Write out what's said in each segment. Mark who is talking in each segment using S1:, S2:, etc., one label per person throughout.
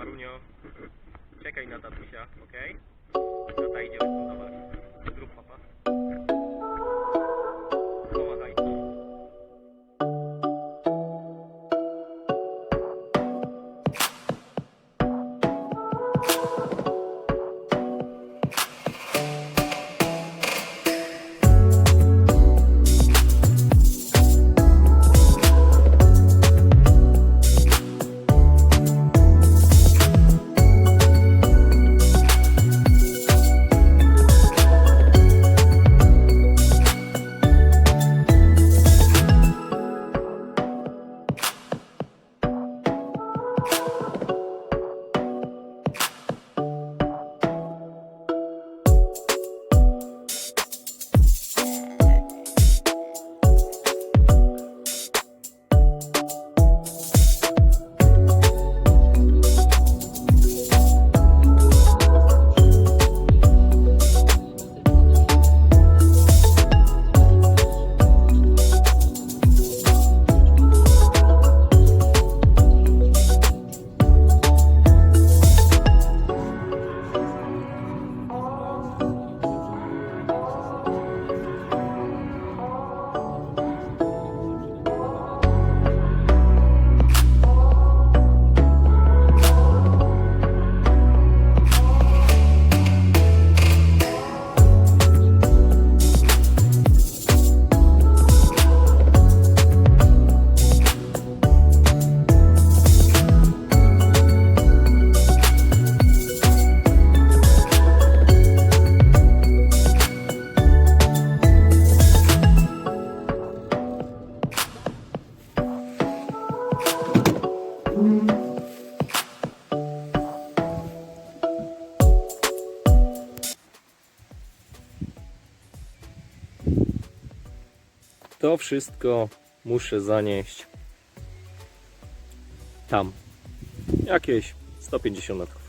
S1: Parunio, czekaj na tatusia, okej? Tata idzie odbudować. Zrób papa. To wszystko muszę zanieść tam. Jakieś 150 metrów.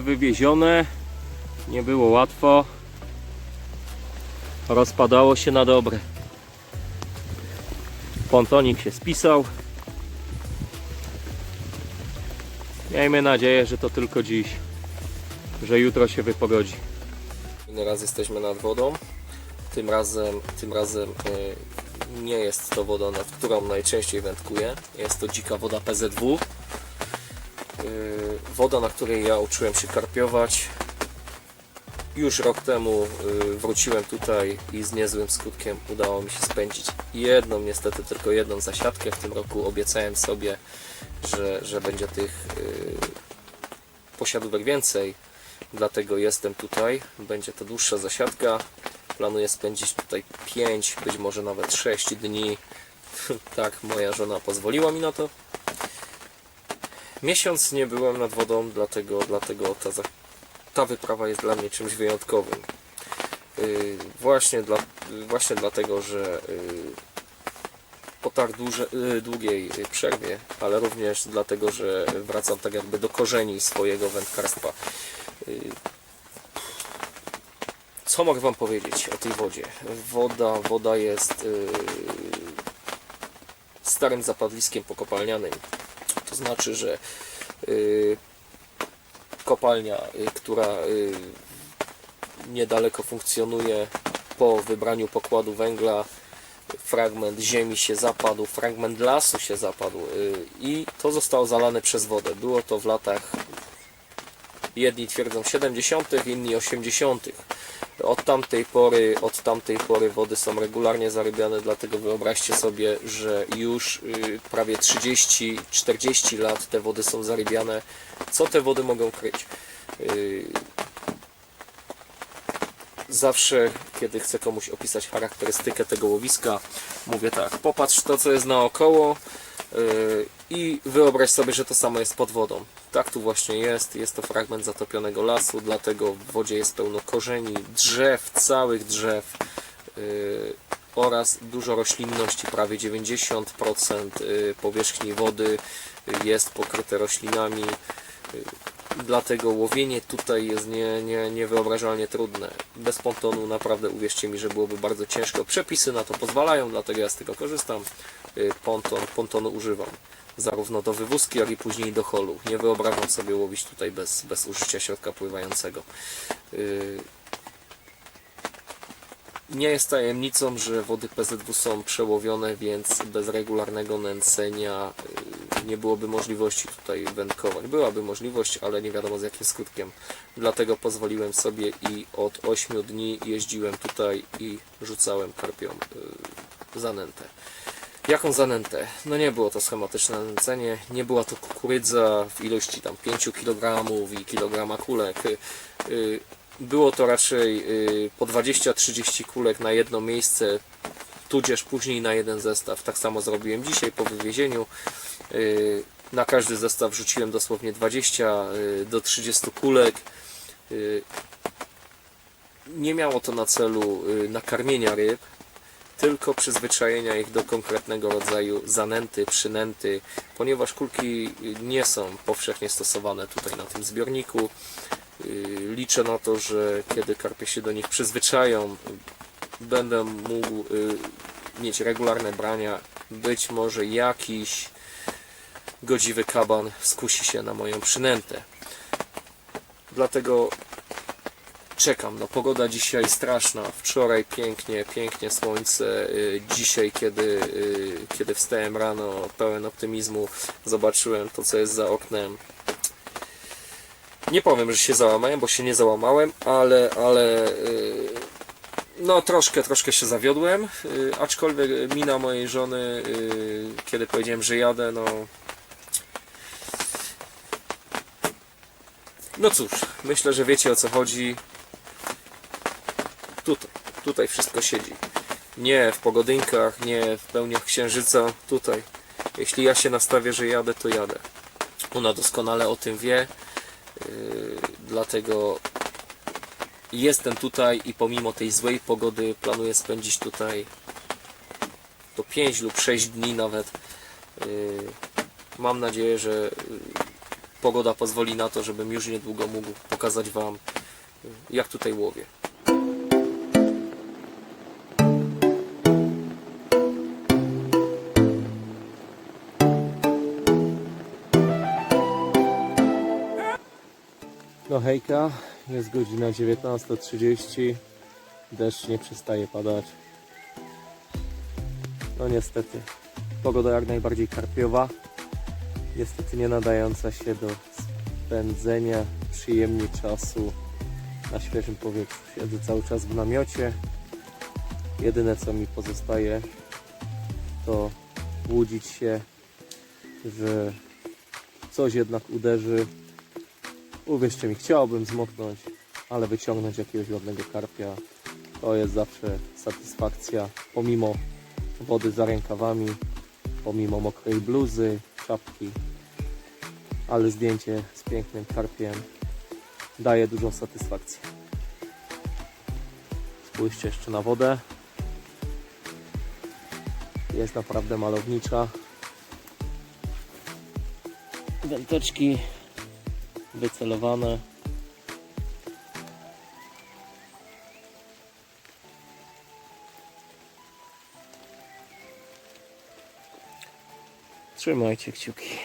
S1: Wywiezione. Nie było łatwo. Rozpadało się na dobre. Pontonik się spisał. Miejmy nadzieję, że to tylko dziś. Że jutro się wypogodzi. Inny raz jesteśmy nad wodą. Tym razem, tym razem y, nie jest to woda, nad którą najczęściej wędkuję. Jest to dzika woda PZW. Y, woda, na której ja uczyłem się karpiować. Już rok temu y, wróciłem tutaj i z niezłym skutkiem udało mi się spędzić jedną, niestety tylko jedną zasiadkę. W tym roku obiecałem sobie, że, że będzie tych y, posiadówek więcej, dlatego jestem tutaj. Będzie to dłuższa zasiadka. Planuję spędzić tutaj 5, być może nawet 6 dni. tak, moja żona pozwoliła mi na to. Miesiąc nie byłem nad wodą, dlatego, dlatego ta, ta wyprawa jest dla mnie czymś wyjątkowym. Yy, właśnie, dla, właśnie dlatego, że yy, po tak duże, yy, długiej przerwie, ale również dlatego, że wracam tak jakby do korzeni swojego wędkarstwa. Co mogę Wam powiedzieć o tej wodzie? Woda, woda jest starym zapadliskiem pokopalnianym. To znaczy, że y, kopalnia, y, która y, niedaleko funkcjonuje po wybraniu pokładu węgla, fragment ziemi się zapadł, fragment lasu się zapadł i to zostało zalane przez wodę. Było to w latach jedni twierdzą 70., inni 80. Od tamtej pory, od tamtej pory wody są regularnie zarybiane, dlatego wyobraźcie sobie, że już y, prawie 30-40 lat te wody są zarybiane. Co te wody mogą kryć? Y, Zawsze, kiedy chcę komuś opisać charakterystykę tego łowiska, mówię tak, popatrz to, co jest naokoło y, i wyobraź sobie, że to samo jest pod wodą. Tak tu właśnie jest. Jest to fragment zatopionego lasu, dlatego w wodzie jest pełno korzeni, drzew, całych drzew yy, oraz dużo roślinności. Prawie 90% yy, powierzchni wody jest pokryte roślinami. Yy, Dlatego łowienie tutaj jest nie, nie, niewyobrażalnie trudne. Bez pontonu naprawdę uwierzcie mi, że byłoby bardzo ciężko. Przepisy na to pozwalają, dlatego ja z tego korzystam. Yy, Ponton, pontonu używam zarówno do wywózki, jak i później do holu. Nie wyobrażam sobie łowić tutaj bez, bez użycia środka pływającego. Yy, Nie jest tajemnicą, że wody PZW są przełowione, więc bez regularnego nęcenia yy, nie byłoby możliwości tutaj wędkować. Byłaby możliwość, ale nie wiadomo z jakim skutkiem. Dlatego pozwoliłem sobie i od 8 dni jeździłem tutaj i rzucałem karpią zanętę. Jaką zanętę? No nie było to schematyczne nęcenie, nie była to kukurydza w ilości tam 5 kg i kilograma kulek. Y, y, Było to raczej y, po 20-30 kulek na jedno miejsce, tudzież później na jeden zestaw. Tak samo zrobiłem dzisiaj po wywiezieniu. Na każdy zestaw rzuciłem dosłownie 20 y, do 30 kulek. Nie miało to na celu nakarmienia ryb, tylko przyzwyczajenia ich do konkretnego rodzaju zanęty, przynęty, ponieważ kulki nie są powszechnie stosowane tutaj na tym zbiorniku. Yy, Liczę na to, że kiedy karpie się do nich przyzwyczają, będę mógł yy, mieć regularne brania. Być może jakiś godziwy kaban skusi się na moją przynętę. Dlatego czekam. No pogoda dzisiaj straszna. Wczoraj pięknie, pięknie słońce. Y, Dzisiaj, kiedy, y, kiedy wstałem rano pełen optymizmu, zobaczyłem to, co jest za oknem. Nie powiem, że się załamałem, bo się nie załamałem, ale, ale y, no troszkę, troszkę się zawiodłem, aczkolwiek mina mojej żony, kiedy powiedziałem, że jadę, no no cóż, myślę, że wiecie o co chodzi. Tutaj, wszystko siedzi. Nie w pogodynkach, nie w pełniach księżyca, tutaj. Jeśli ja się nastawię, że jadę, to jadę. Ona doskonale o tym wie, yy, dlatego jestem tutaj i pomimo tej złej pogody planuję spędzić tutaj to 5 lub 6 dni nawet. Yy, mam nadzieję, że yy, pogoda pozwoli na to, żebym już niedługo mógł pokazać Wam, yy, jak tutaj łowię. Hejka, jest godzina 19.30, deszcz nie przestaje padać. No niestety, pogoda jak najbardziej karpiowa, niestety nie nadająca się do spędzenia przyjemnie czasu na świeżym powietrzu. Siedzę cały czas w namiocie. Jedyne co mi pozostaje to łudzić się, że coś jednak uderzy Uwierzcie mi, chciałbym zmoknąć, ale wyciągnąć jakiegoś ładnego karpia to jest zawsze satysfakcja, pomimo wody za rękawami, pomimo mokrej bluzy, czapki, ale zdjęcie z pięknym karpiem daje dużą satysfakcję. Spójrzcie jeszcze na wodę. Jest naprawdę malownicza. Węteczki wycelowane. Trzymajcie kciuki.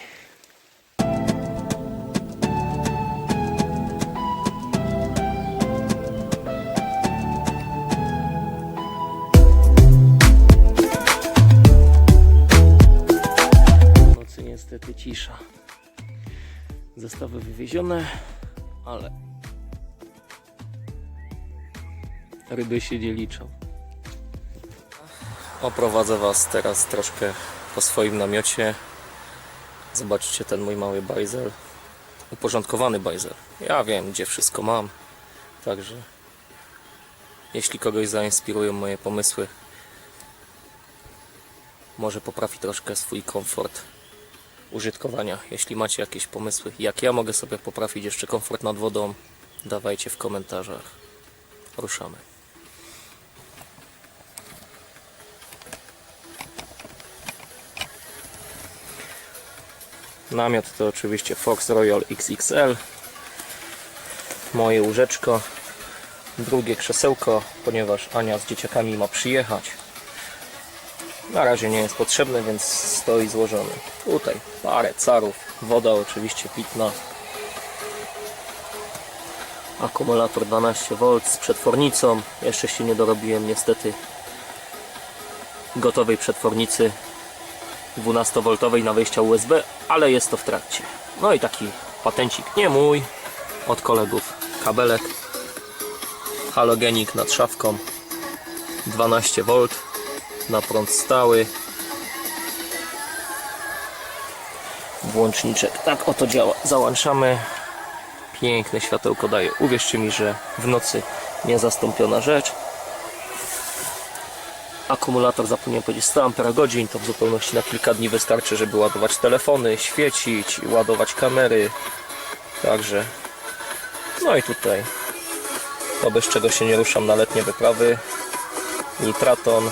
S1: Nocy niestety cisza. Zestawy wywiezione, ale ryby się nie liczą. Oprowadzę Was teraz troszkę po swoim namiocie. Zobaczcie ten mój mały bajzel. Uporządkowany bajzel. Ja wiem, gdzie wszystko mam. Także jeśli kogoś zainspirują moje pomysły, może poprawi troszkę swój komfort użytkowania. Jeśli macie jakieś pomysły, jak ja mogę sobie poprawić jeszcze komfort nad wodą, dawajcie w komentarzach. Ruszamy. Namiot to oczywiście Fox Royal XXL. Moje łóżeczko. Drugie krzesełko, ponieważ Ania z dzieciakami ma przyjechać. Na razie nie jest potrzebny, więc stoi złożony. Tutaj parę carów, woda oczywiście pitna. Akumulator 12V z przetwornicą. Jeszcze się nie dorobiłem niestety gotowej przetwornicy 12V na wejścia USB, ale jest to w trakcie. No i taki patencik, nie mój, od kolegów. Kabelek, halogenik nad szafką, 12V na prąd stały. Włączniczek tak oto działa. Załączamy. Piękne światełko daje. Uwierzcie mi, że w nocy niezastąpiona rzecz. Akumulator zapomniałem powiedzieć 100 Ah, to w zupełności na kilka dni wystarczy, żeby ładować telefony, świecić, ładować kamery. Także no i tutaj to bez czego się nie ruszam na letnie wyprawy. Nitraton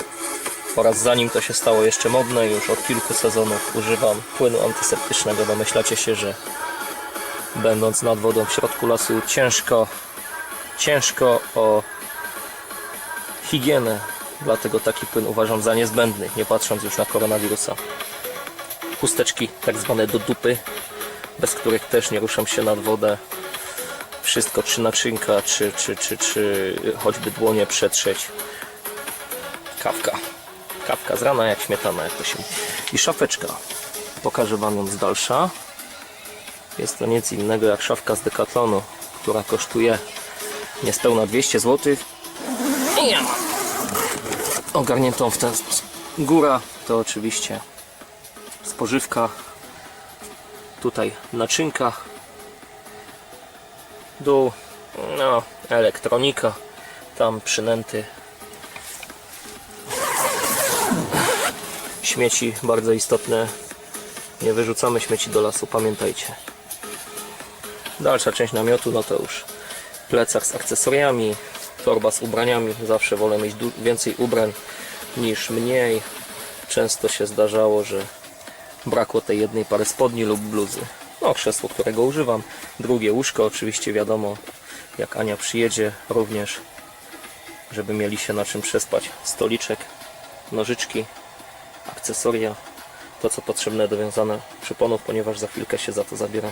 S1: oraz zanim to się stało jeszcze modne, już od kilku sezonów używam płynu antyseptycznego. Domyślacie się, że będąc nad wodą w środku lasu ciężko, ciężko o higienę. Dlatego taki płyn uważam za niezbędny, nie patrząc już na koronawirusa. Chusteczki tak zwane do dupy, bez których też nie ruszam się nad wodę. Wszystko, czy naczynka, czy, czy, czy, czy choćby dłonie przetrzeć. Kawka. Kawka z rana jak śmietana, jak to się. I szafeczka. Pokażę Wam ją z dalsza. Jest to nic innego jak szafka z Decathlonu, która kosztuje niespełna 200 zł. I ja mam ogarniętą w ten sposób. Góra to oczywiście spożywka. Tutaj naczynka. Dół, no, elektronika. Tam przynęty śmieci bardzo istotne. Nie wyrzucamy śmieci do lasu, pamiętajcie. Dalsza część namiotu, no to już plecak z akcesoriami, torba z ubraniami. Zawsze wolę mieć więcej ubrań niż mniej. Często się zdarzało, że brakło tej jednej pary spodni lub bluzy. No, krzesło, którego używam. Drugie łóżko, oczywiście wiadomo, jak Ania przyjedzie, również, żeby mieli się na czym przespać. Stoliczek, nożyczki, akcesoria, to co potrzebne do wiązania przyponów, ponieważ za chwilkę się za to zabieram.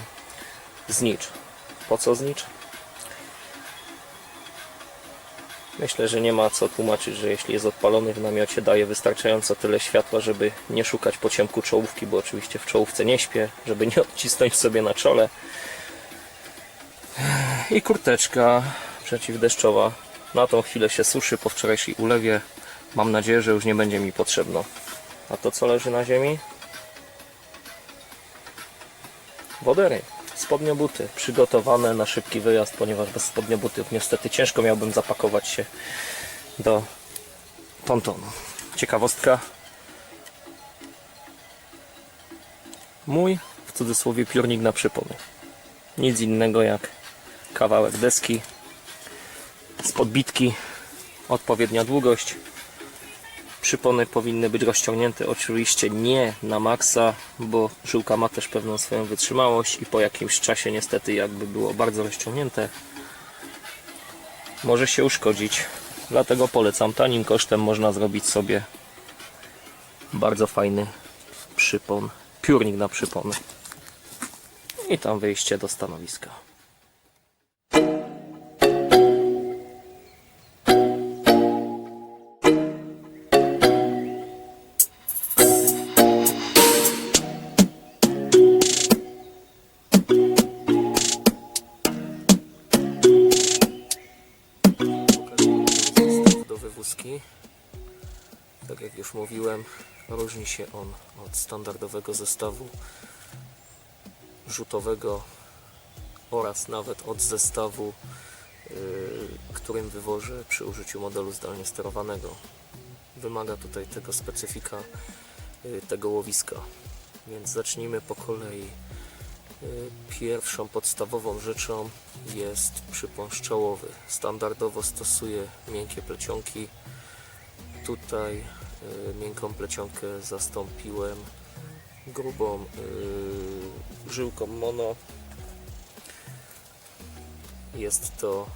S1: Znicz. Po co znicz? Myślę, że nie ma co tłumaczyć, że jeśli jest odpalony w namiocie, daje wystarczająco tyle światła, żeby nie szukać po ciemku czołówki, bo oczywiście w czołówce nie śpię, żeby nie odcisnąć sobie na czole. I kurteczka przeciwdeszczowa. Na tą chwilę się suszy po wczorajszej ulewie. Mam nadzieję, że już nie będzie mi potrzebno. A to co leży na ziemi? Wodery. Spodniobuty przygotowane na szybki wyjazd, ponieważ bez spodniobutów niestety ciężko miałbym zapakować się do pontonu. Ciekawostka. Mój, w cudzysłowie, piórnik na przypony. Nic innego jak kawałek deski z podbitki, odpowiednia długość, Przypony powinny być rozciągnięte oczywiście nie na maksa, bo żyłka ma też pewną swoją wytrzymałość i po jakimś czasie niestety jakby było bardzo rozciągnięte może się uszkodzić. Dlatego polecam tanim kosztem można zrobić sobie bardzo fajny przypon, piórnik na przypony. I tam wyjście do stanowiska. Mówiłem, różni się on od standardowego zestawu rzutowego oraz nawet od zestawu, yy, którym wywożę przy użyciu modelu zdalnie sterowanego. Wymaga tutaj tego specyfika yy, tego łowiska. więc zacznijmy po kolei. Y, Pierwszą podstawową rzeczą jest przypon szczałowy. Standardowo stosuję miękkie plecionki. Tutaj y, miękką plecionkę zastąpiłem grubą y, żyłką mono. Jest to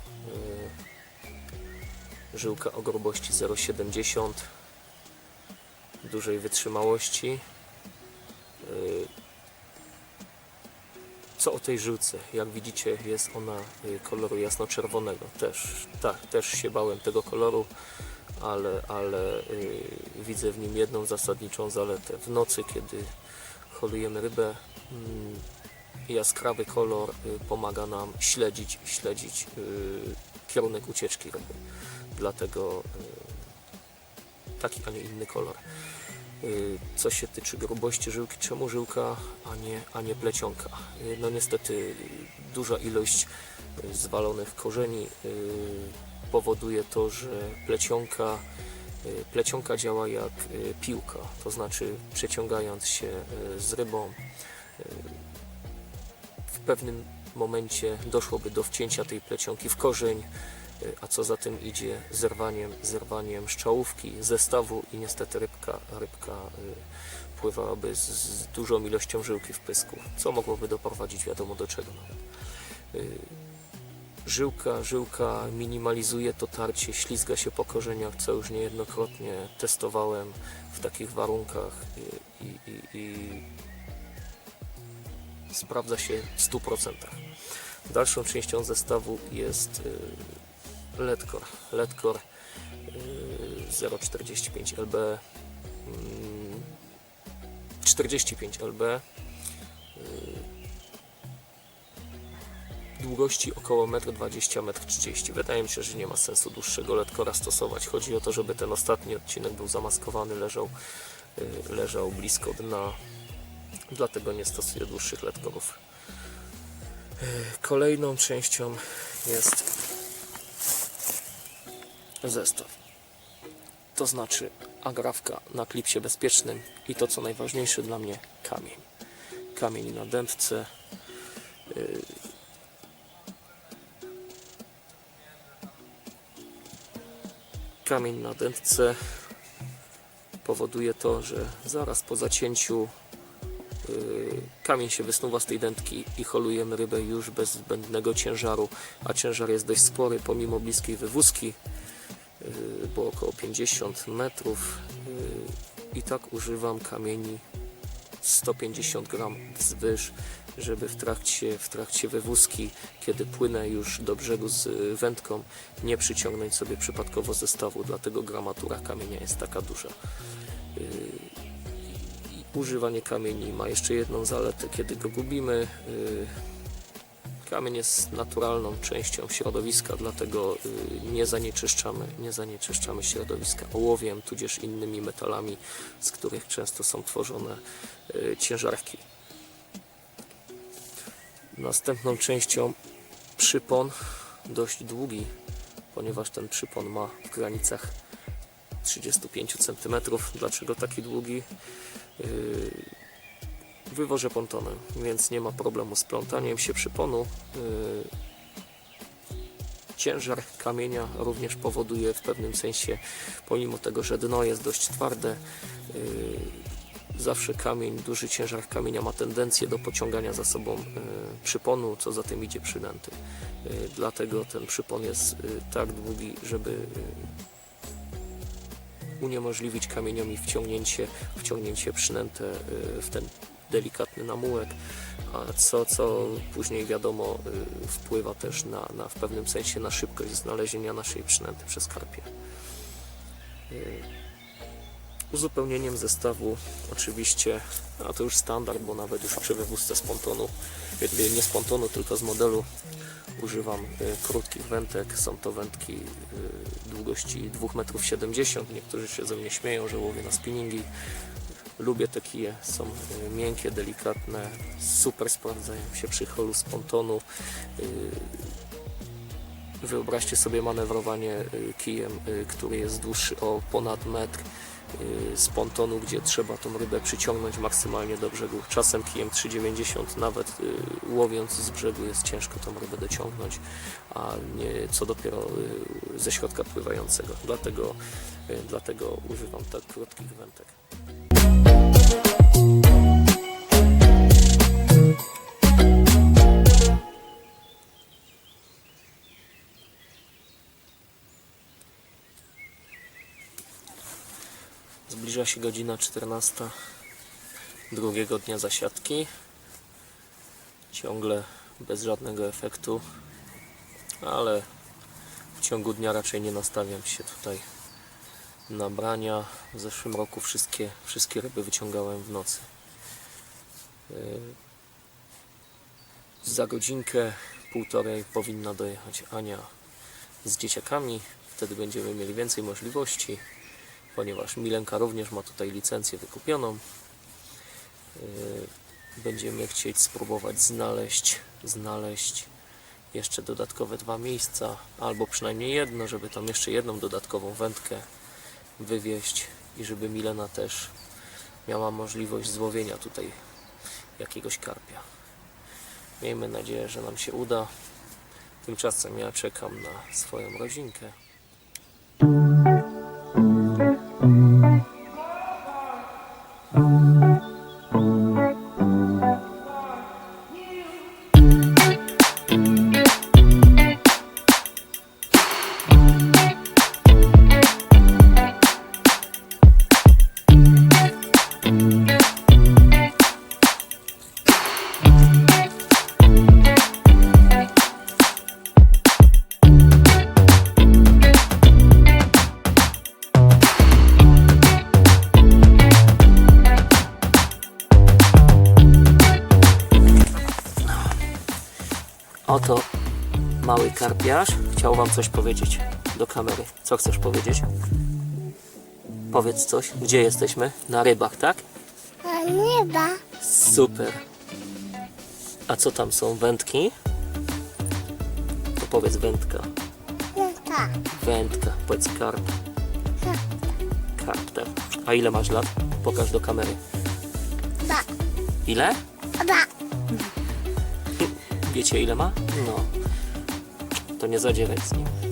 S1: y, żyłka o grubości 0,70 dużej wytrzymałości. Co o tej żyłce? Jak widzicie jest ona koloru jasno-czerwonego. Też, tak, też się bałem tego koloru, ale, ale y, widzę w nim jedną zasadniczą zaletę. W nocy, kiedy holujemy rybę, mm, jaskrawy kolor y, pomaga nam śledzić, śledzić y, kierunek ucieczki ryby. Dlatego y, taki, a nie inny kolor. Y, Co się tyczy grubości żyłki, czemu żyłka, a nie, a nie plecionka? Y, No niestety duża ilość y, zwalonych korzeni powoduje to, że plecionka, y, plecionka działa jak y, piłka, to znaczy przeciągając się y, z rybą w pewnym momencie doszłoby do wcięcia tej plecionki w korzeń, a co za tym idzie zerwaniem, zerwaniem szczałówki, zestawu i niestety rybka, rybka pływałaby z, z dużą ilością żyłki w pysku, co mogłoby doprowadzić wiadomo do czego nawet. Żyłka, żyłka minimalizuje to tarcie, ślizga się po korzeniach, co już niejednokrotnie testowałem w takich warunkach i, i, i, i sprawdza się w 100%. Dalszą częścią zestawu jest. Ledcore y, 0,45 lb mm, 45 lb długości około 1,20 m, 1,30 m. Wydaje mi się, że nie ma sensu dłuższego ledkora stosować. Chodzi o to, żeby ten ostatni odcinek był zamaskowany, leżał, y, leżał blisko dna. Dlatego nie stosuję dłuższych ledkorów. Y, Kolejną częścią jest zestaw. To znaczy agrafka na klipsie bezpiecznym i to co najważniejsze dla mnie kamień. Kamień na dętce. Kamień na dętce. Powoduje to, że zaraz po zacięciu y, kamień się wysnuwa z tej dętki i holujemy rybę już bez zbędnego ciężaru, a ciężar jest dość spory pomimo bliskiej wywózki, y, bo około 50 metrów y, i tak używam kamieni 150 gram wzwyż, żeby w trakcie, w trakcie wywózki, kiedy płynę już do brzegu z y, wędką, nie przyciągnąć sobie przypadkowo zestawu, dlatego gramatura kamienia jest taka duża. Y, Używanie kamieni ma jeszcze jedną zaletę, kiedy go gubimy. Y, Kamień jest naturalną częścią środowiska, dlatego y, nie zanieczyszczamy, nie zanieczyszczamy środowiska ołowiem, tudzież innymi metalami, z których często są tworzone y, ciężarki. Następną częścią przypon, dość długi, ponieważ ten przypon ma w granicach 35 cm. Dlaczego taki długi? Wywożę pontonem, więc nie ma problemu z plątaniem się przyponu. Yy, Ciężar kamienia również powoduje w pewnym sensie, pomimo tego, że dno jest dość twarde, yy, zawsze kamień, duży ciężar kamienia ma tendencję do pociągania za sobą yy, przyponu, co za tym idzie przynęty. Dlatego ten przypon jest tak długi, żeby uniemożliwić kamieniowi wciągnięcie, wciągnięcie przynętę w ten delikatny namułek, a co, co później wiadomo y, wpływa też na, na w pewnym sensie na szybkość znalezienia naszej przynęty przez karpie. Y, Uzupełnieniem zestawu oczywiście, a to już standard, bo nawet już przy wywózce z pontonu, y, nie z pontonu, tylko z modelu używam krótkich wędek. Są to wędki długości 2,70 m. Niektórzy się ze mnie śmieją, że łowię na spinningi. Lubię te kije, są y, miękkie, delikatne, super sprawdzają się przy holu z pontonu. Y, Wyobraźcie sobie manewrowanie y, kijem, który jest dłuższy o ponad metr z pontonu, gdzie trzeba tą rybę przyciągnąć maksymalnie do brzegu. Czasem kijem 3,90 nawet łowiąc z brzegu jest ciężko tą rybę dociągnąć, a nie co dopiero ze środka pływającego. Dlatego, dlatego używam tak krótkich wędek. Zbliża się godzina 14 drugiego dnia zasiadki. Ciągle bez żadnego efektu, ale w ciągu dnia raczej nie nastawiam się tutaj na brania. W zeszłym roku wszystkie, wszystkie ryby wyciągałem w nocy. Yy, Za godzinkę, półtorej powinna dojechać Ania z dzieciakami. Wtedy będziemy mieli więcej możliwości ponieważ Milenka również ma tutaj licencję wykupioną. Yy, Będziemy chcieć spróbować znaleźć, znaleźć jeszcze dodatkowe dwa miejsca, albo przynajmniej jedno, żeby tam jeszcze jedną dodatkową wędkę wywieźć i żeby Milena też miała możliwość złowienia tutaj jakiegoś karpia. Miejmy nadzieję, że nam się uda. Tymczasem ja czekam na swoją rodzinkę. Coś powiedzieć do kamery. Co chcesz powiedzieć? Powiedz coś. Gdzie jesteśmy? Na rybach, tak?
S2: A nieba.
S1: Super. A co tam są? Wędki? To powiedz wędka.
S2: Tak.
S1: Wędka. Powiedz karp. Karp, tak. A ile masz lat? Pokaż do kamery.
S2: Ba.
S1: Ile?
S2: Ba.
S1: Wiecie ile ma? No. To nie zadzierać z nim.